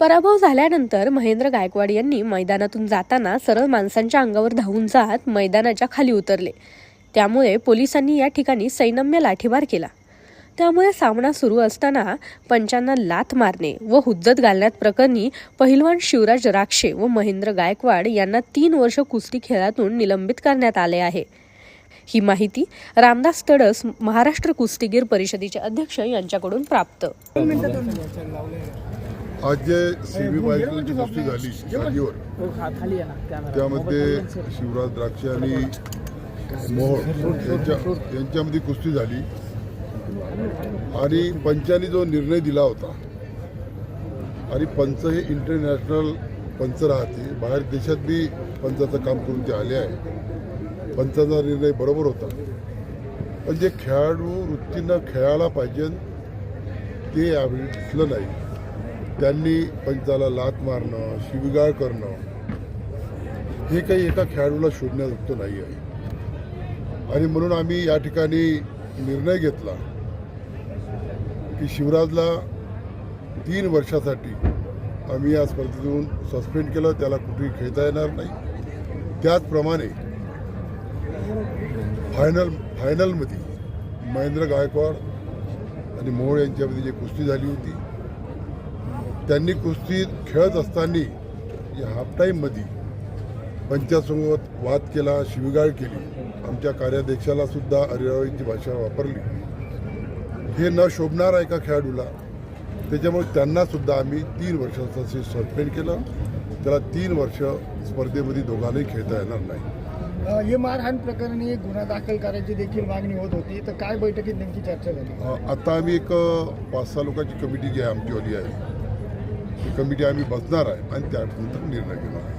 पराभव झाल्यानंतर महेंद्र गायकवाड यांनी मैदानातून जाताना सरळ माणसांच्या अंगावर धावून जात मैदानाच्या खाली उतरले. त्यामुळे पोलिसांनी या ठिकाणी सैनम्य लाठीमार केला. त्यामुळे सामना सुरू असताना पंचांना लाथ मारणे व हुज्जत घालण्यात प्रकरणी पहिलवान शिवराज राक्षे व महेंद्र गायकवाड यांना तीन वर्ष कुस्ती खेळातून निलंबित करण्यात आले आहे. ही माहिती रामदास तडस महाराष्ट्र कुस्तीगीर परिषदेचे अध्यक्ष यांच्याकडून प्राप्त. आज जे सेमी बायकोची गोष्टी झाली जागेवर. त्यामध्ये शिवराज द्राक्ष आणि मोहोळ यांच्या यांच्यामध्ये कुस्ती झाली. आणि पंचाने जो निर्णय दिला होता आणि पंच हे इंटरनॅशनल पंच राहते बाहेर देशात बी पंचाचं काम करून ते आले आहे पंचाचा निर्णय बरोबर होता. पण जे खेळाडू वृत्तीनं खेळायला पाहिजे ते यावेळी दिसलं नाही. त्यांनी पंचाला लात मारणं शिवीगाळ करणं हे काही एका खेळाडूला शोधण्यात नाही आहे. आणि म्हणून आम्ही या ठिकाणी निर्णय घेतला की शिवराजला तीन वर्षासाठी आम्ही या स्पर्धेतून सस्पेंड केलं त्याला कुठेही खेळता येणार नाही. त्याचप्रमाणे फायनल फायनलमध्ये महेंद्र गायकवाड आणि मोहोळ यांच्यामध्ये जी कुस्ती झाली होती त्यांनी कुस्ती खेळत असताना या हाफ टाईममध्ये पंचासोबत वाद केला शिवीगाळ केली. आमच्या कार्याध्यक्षाला सुद्धा अरिरावीची भाषा वापरली. हे न शोभणार आहे का खेळाडूला त्याच्यामुळे त्यांना सुद्धा आम्ही तीन वर्षाचं सस्पेंड केलं. त्याला तीन वर्ष स्पर्धेमध्ये दोघांनाही खेळता येणार नाही. हे मारहाण प्रकरणी गुन्हा दाखल करायची देखील मागणी होत होती. तर काय बैठकीत नेमकी चर्चा झाली? आता आम्ही एक पाच सहा लोकांची कमिटी जी आहे आमचीवाली आहे. ती कमिटी आम्ही बसणार आहे आणि त्यानंतर निर्णय घेणार आहे.